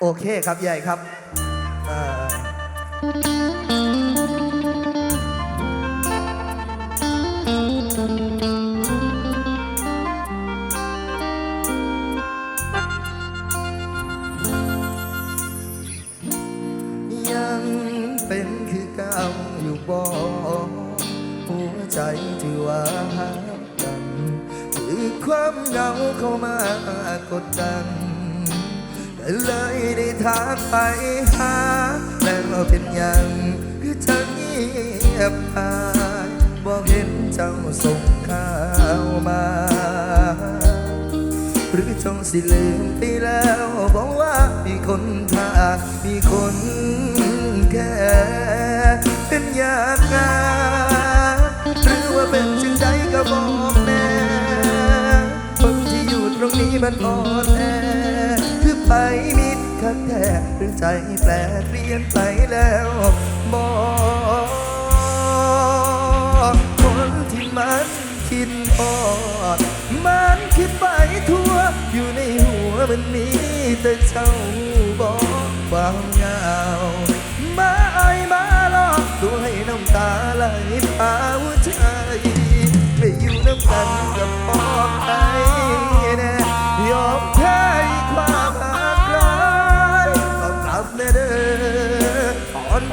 โอเคครับใหญ่ครับยังเป็นคือเก่าอยู่บ่หัวใจที่ว่าหักกันถือความเหงาเข้ามากดดัน เลยได้ทักไปหาแล้วเป็นยังคือเธอเงียบหายบอกเห็นเจ้าส่งข่าวมา หรือจงสิลืมไปแล้วบอกว่ามีคนทากมีคนแค่เป็นอยากงานหรือว่าเป็นจึงใจก็บอกแน่คนที่อยู่ตรงนี้มันอ่อนแอ ไปมิดคักแท้หรือใจแปลเปลี่ยนไปแล้วบอกคนที่มันคิดออด มันคิดไปทั่ว อยู่ในหัวมันมีแต่เจ้าบอกความเหงามาไอมาหลอกตัวให้น้ำตาไหลพาหัวใจไปอยู่น้ำกันกับปอกไป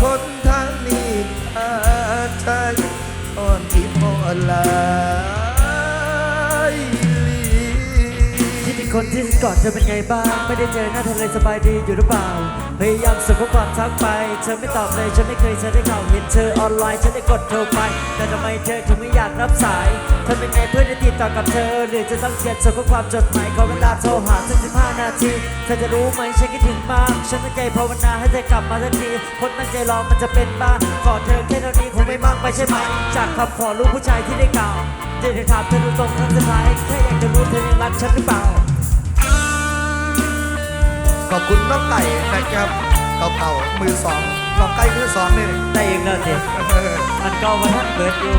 คนทางนี้พาดใจอ่อนที่พอลายที่เป็นคนที่ก่อนเธอเป็นไงบ้าง ไม่ได้เจอหน้าเธอเลยสบายดีอยู่หรือเปล่า พยายามส่งข้อความทักไป เธอไม่ตอบเลยฉันไม่เคยจะได้ข่าวเห็นเธอออนไลน์ฉันได้กดโทรไป แต่ทำไมเธอถึงไม่อยากรับสายเธอเป็นไงเพื่อนได้ติดต่อกับเธอ หรือจะต้องเขียนส่งข้อความจดหมายขอเวลาโทรหาสักสิบห้านาทีเธอจะรู้ไหมฉันคิดถึงมากฉันตั้งใจภาวนาให้เธอกลับมาสักทีคนตั้งใจรอมันจะเป็นบ้าขอเธอแค่เท่านี้คงไม่มากไปใช่ไหม จากคำขอลูกผู้ชายที่ได้กล่าวจะได้ถามเธอตรงๆครั้งสุดท้ายแค่อยากจะรู้เธอยังรักฉันหรือเปล่า ขอบคุณน้องไก่นะครับเก่าๆมือสองน้องไก่มือสองนี่ได้เองแล้วสิเออมันก็มาท่านเปิดอยู่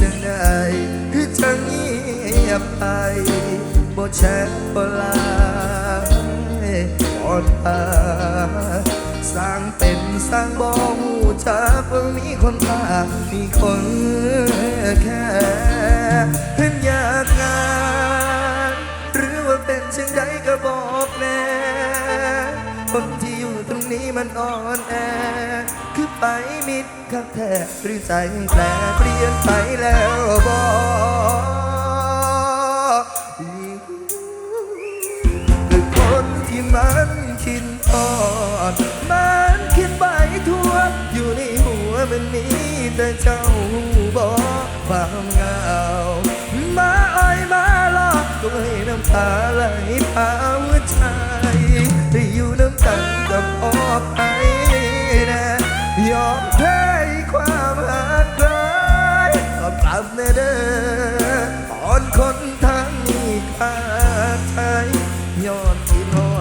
จังไดคือจะเงียบไปบ่แชทบ่ลน์บ่ตาสร้างเป็นสร้างบ่หูจักว่ามีคนตามีคนแค่เห็นอยากงาน หรือว่าเป็นเช่นใดก็บอกแน่คนที่อยู่ตรงนี้มันอ่อนแอ ไปมิดคักแท้หรือใจแปลเปลี่ยนไปแล้วบอก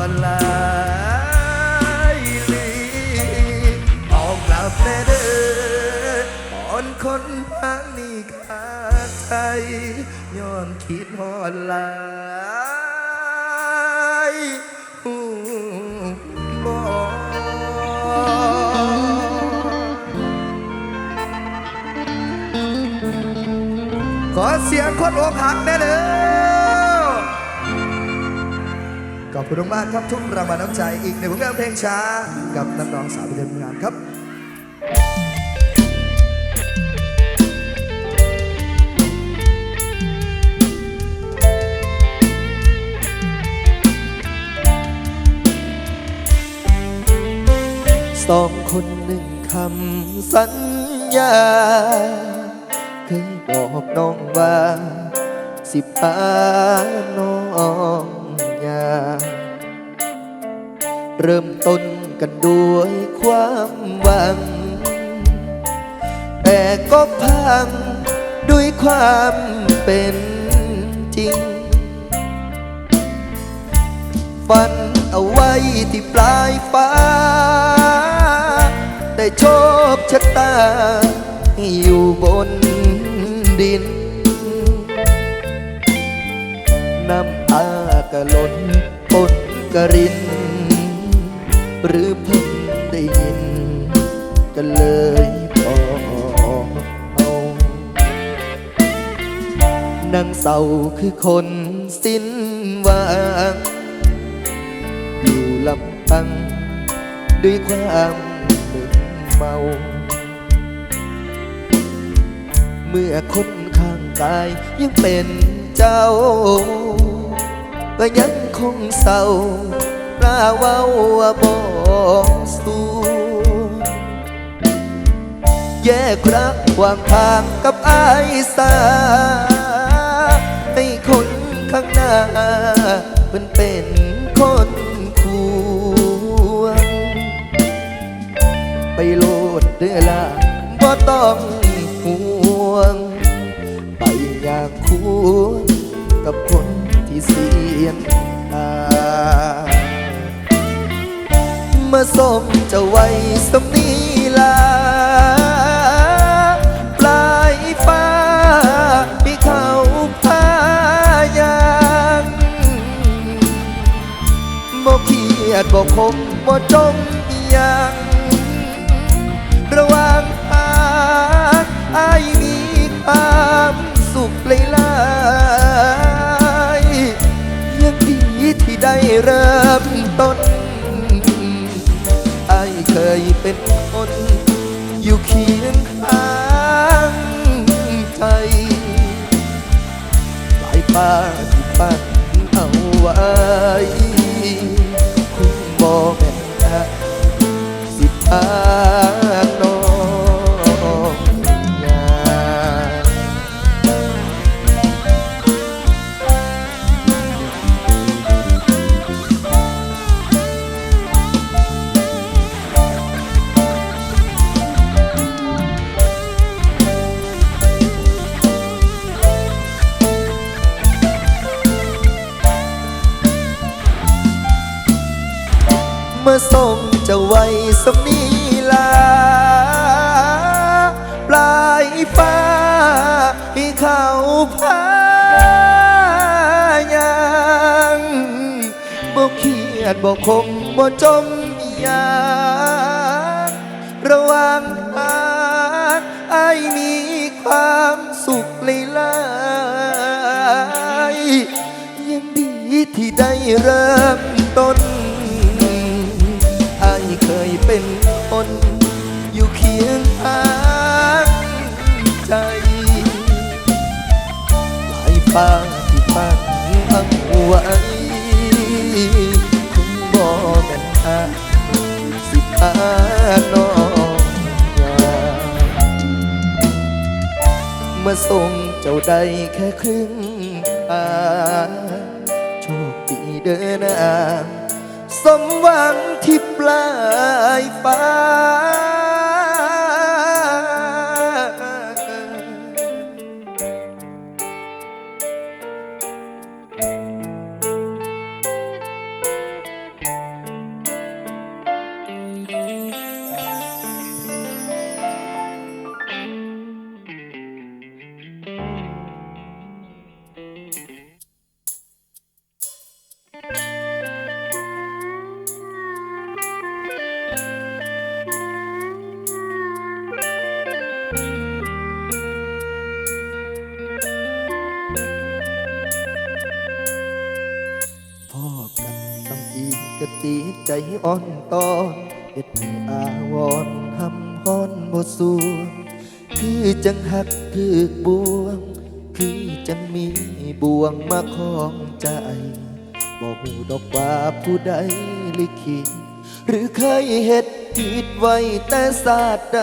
ที่นอนลายลีออกกลับแน่เด้ออ่อนคนทางนี้ขาดใจย้อนคิดฮอดลายหูบอขอเสียงคนอกหักได้เลย อบคุณมากครับทุกรางวัลน้ำใจอีกหนึ่งผลงานเพลงช้า กับนักร้องสาวประเทศงานครับสองคนหนึ่งคำสัญญา เคยบอกน้องว่า สิพาน้อง เริ่มต้นกันด้วยความหวัง แต่ก็พังด้วยความเป็นจริง ฝันเอาไว้ที่ปลายฟ้า แต่โชคชะตาอยู่บนดิน กะล้นปนกะริน หรือเพิ่งได้ยิน กันเลยพอเอานางเศร้าคือคนสิ้นหวังอยู่ลำพังด้วยความมึนเมา เมื่อคนข้างกายยังเป็นเจ้า ก็ยังคงเศร้ากล้าเว้าว่าบอกสู้แยกรักวางทางกับอายสาให้คนข้างหน้ามันเป็นคนควรไปโลดเดือละบ่ต้องห่วง ไปอยางควรกับคน ที่เสียนตามาส่งเจะไว้สำนีลา ปลายฟ้าที่เขาพายังบ่เครียดบ่คมบ่จมยังระว่างทาอายมีความสุขเลยลา เริ่มต้นไอเคยเป็นคนอยู่เคียงข้างใจสายฟ้าที่ปันเอาไว้ บ่คมบ่จมยางระหว่างทางไอ้มีความสุขเลยลายยังดีที่ได้เริ่มต้นไอายเคยเป็นคนอยู่เคียงข้างใจหลายปาง เมื่อส่งเจ้าได้แค่ครึ่งทางโชคดีเดินนางสมหวังที่ปลายฟ้า กะตีใจอ่อนตอนเด็ดให้อาวรณ์ทำพรบ่สวงคือจังหักคือบวง คือจังมีบ่วงมาคล้องใจบ่หูดอกว่าผู้ใดลิขิตหรือเคยเฮ็ดผิดไว้แต่ศาสตร์ใด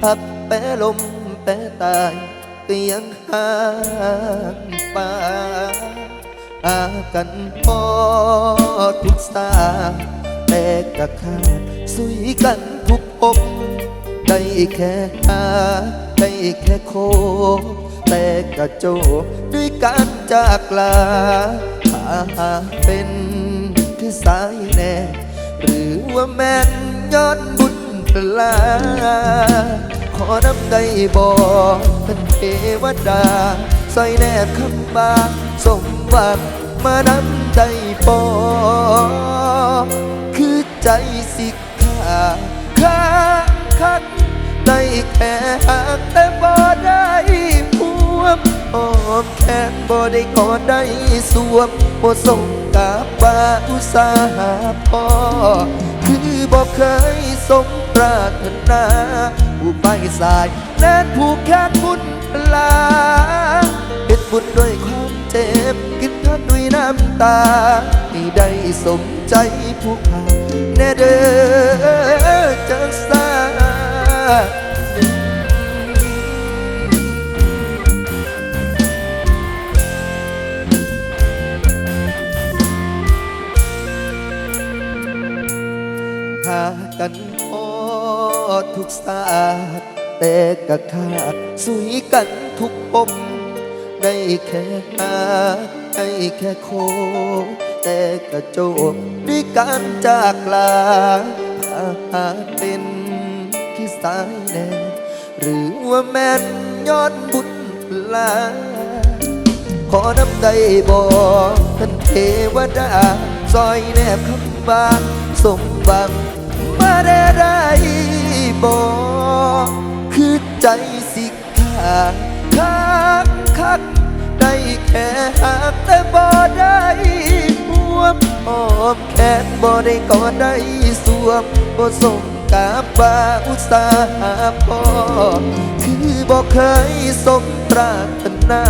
พักแปรลมแปรตายก็ยังห่างไปาหากันพอทุกสาแต่กะขาสุยกันทุกภพใดได้แค่หาได้แค่โค แต่กระโจด้วยการจากลาหาหาเป็นคือสายแน่ หรือว่าแม่นย้อนบุญพลาขอน้ำได้บอกเป็นเทวดาใส่แนบคำบา สมหวังมานำได้ปอ คือใจสิขาค้าคักได้แค่หักแต่บ่ได้พวมออมแขนบ่ได้กอดได้สวมบ่ส่งกลับว่าอุตสาหะพอคือบอกเคยสมปรารถนาผู้ไปสายแน่นผูกแขนบุญลาเป็นบุญด้วยความ เจ็บกินทานด้วยน้ำตาไม่ได้สมใจผู้ขาแน่เด้อจังสาหากันพอทุกศาสตร์แต่กะขาดสุยกันทุกปม ได้แค่หาได้แค่โค แต่กระโจกด้วยการจากลาหาหาเป็นที่สายแน่หรือว่าแม่นย้อนบุญลาขอน้ำใจบอกท่านเทวดาซอยแนบคำบานสมหวังมาได้ได้บอกคือใจสิขาดคัก คัก ได้แค่หักแต่บ่ได้พวมอ้อมแขนบ่ได้กอดได้สวมบ่ส่งกาบาอุตสาหะพอคือบอกเคยสมปรารถนา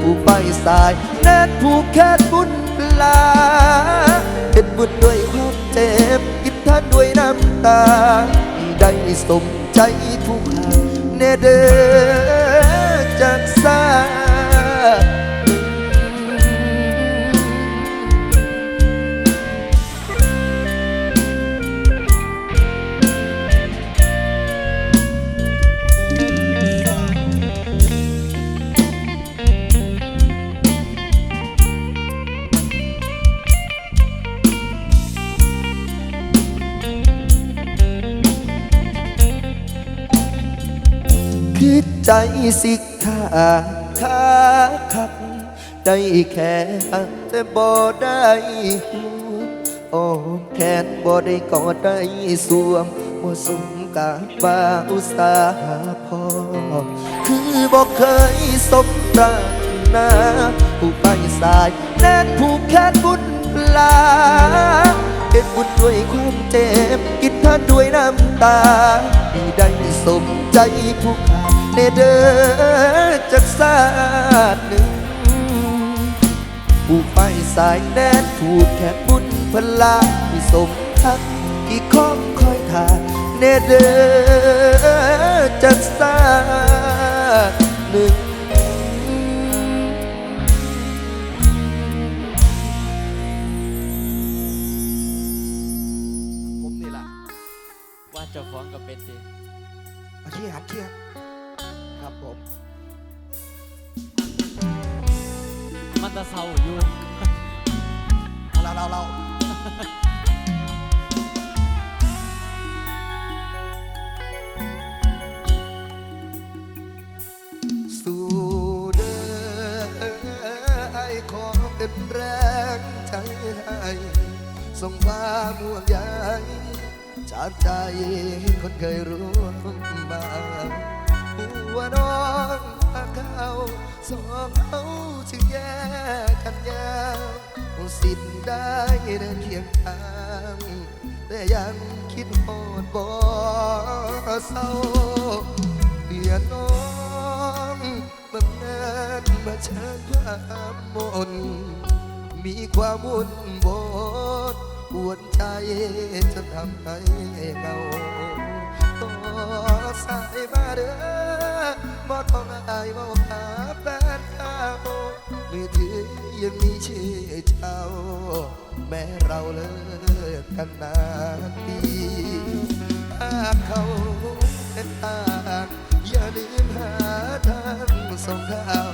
ผู้ไปสายแน่นผู้แค่บุญลาเป็นบุญด้วยความเจ็บกินท่านด้วยน้ำตา ได้สมใจทุกหางแน่เด้อ จากสาใจสิ ขาขาคักได้แค่หักแต่บ่ได้หูอ้อมแขนบ่ได้กอดได้สวมบ่สมกาบาอุตสาหะพอ คือบ่เคยสมปรารถนาผู้ไปสายแน่นผูกแขนบุญลาเป็นบุญด้วยความเจ็บ กินท่านด้วยน้ำตาที่ได้สมใจผู้ขา เนเดอจากสาดหนึ่งผู้ไปสายแน่นผูกแขนบุญพลาที่สมทักที่คล้องคอยทานเนเดอจากสาดหนึ่งผมนี่ล่ะว่าเจ้าของกับเป็นดีอาชีพหัดเคียครับ ผม มันจะเศร้าอยู่เราเราเราสู่เด้อไอ้ขอเป็นแรงใจให้ส่งความห่วงใยจากใจคนเคยร่วมมา หัวน้องมาเขาสองเขาจึงแยกกันยาวสิ้นได้เดินเคียงทางแต่ยังคิดโหดบ่เศร้าเปลี่ยนน้องบังเอิญมาเชิญความมนมีความวุ่นวอนปวดใจจนทำให้เหงา สายมาเด้อบ่ต้องอายบ่หาแฟนเก่ามือถือยังมีชื่อเจ้า แม้เราเลิกกันนานปีถ้าเขาเป็นทางอย่าลืมหาทางส่งข่าว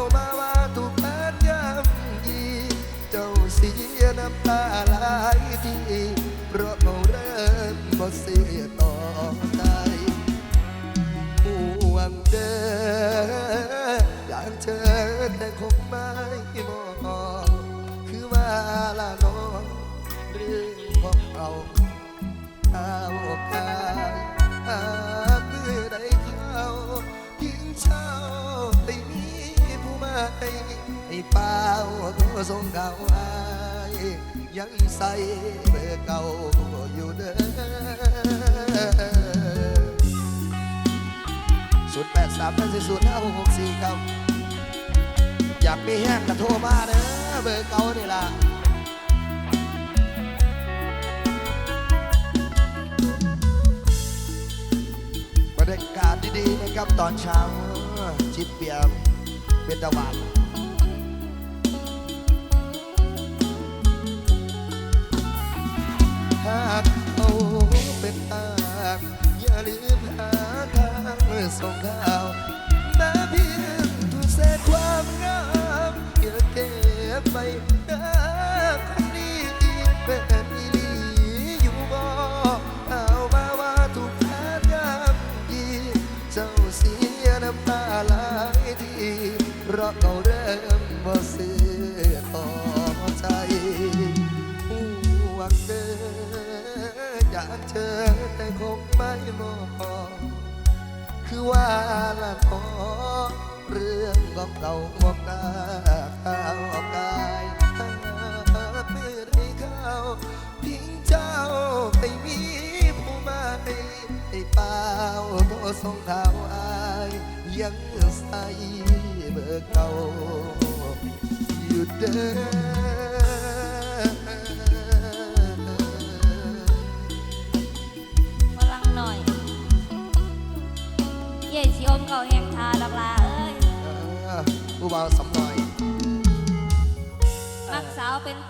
ามาว่าถูกแฟนย่ำยีเจ้าเสียน้ำตาหลายทีเพราะเขาเริ่มบ่เสียต่อใจห่วงเด้ออยากเจอแต่คงไม่มองคือว่าละน้องเรื่องของเรา เป้าตัวทรงเก่าอายยังใส่เบอร์เก่าอยู่เด้อศูนย์แปดสามสี่ศูนย์ห้าหกสี่ครับอยากมีแห้งกระโทรมาเด้อเบอร์เก่านี่ล่ะบรรยากาศดีๆนะครับตอนเช้าจิบเบียร์เป็นตะวันากเขาเป็นทางอย่าลืมหาทางส่งข่าวแม้เพียงทุกเศษความงามอย่าเก็บไปนะคนนี้เป็นอีหลีอยู่บ่เอามาว่าถูกแพ้ยำยีเจ้าเสียน้ำตาหลายทีเพราะเขาเริ่ม ว่าละพอเรื่องของเราหมกตาข้าวกายหาเมื่อได้เข้าทิ้งเจ้าไปมีผู้ใหม่ไอ้เป่าโทรส่งข่าอายยังใส่เบอร์เก่าอยู่เด้อาแหงทาดอกลาเอ้ยผู้บ่าวสำหน่อย มักสาวเป็นไปเ